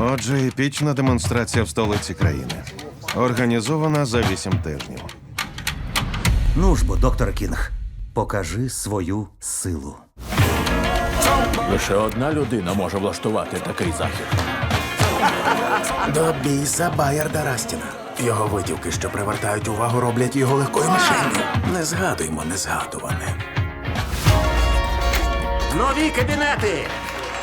Отже, епічна демонстрація в столиці країни. Організована за вісім тижнів. Ну ж бо, доктор Кінг, покажи свою силу. Лише одна людина може влаштувати такий захід. До біса Байерда Растіна. Його витівки, що привертають увагу, роблять його легкою мишенью. Не згадуймо незгадуване. Нові кабінети!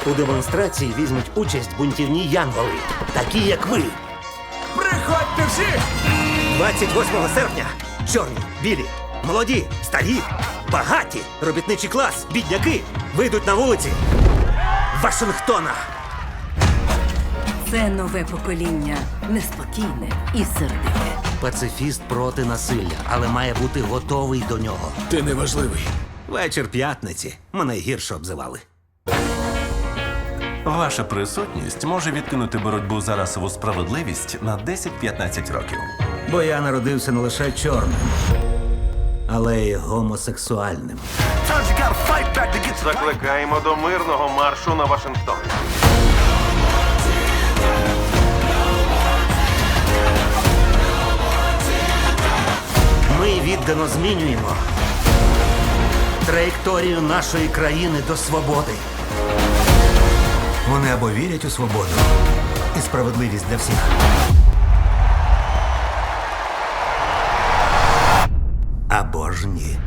У демонстрації візьмуть участь бунтівні янголи, такі як ви. Приходьте всі! 28 серпня чорні, білі, молоді, старі, багаті, робітничий клас, бідняки вийдуть на вулиці Вашингтона. Це нове покоління неспокійне і сердите. Пацифіст проти насилля, але має бути готовий до нього. Ти неважливий. Вечір п'ятниці. Мене гірше обзивали. Ваша присутність може відкинути боротьбу за расову справедливість на 10-15 років. Бо я народився не лише чорним, але й гомосексуальним. Закликаємо до мирного маршу на Вашингтон. Ми віддано змінюємо траєкторію нашої країни до свободи. Вони або вірять у свободу і справедливість для всіх. Або ж ні.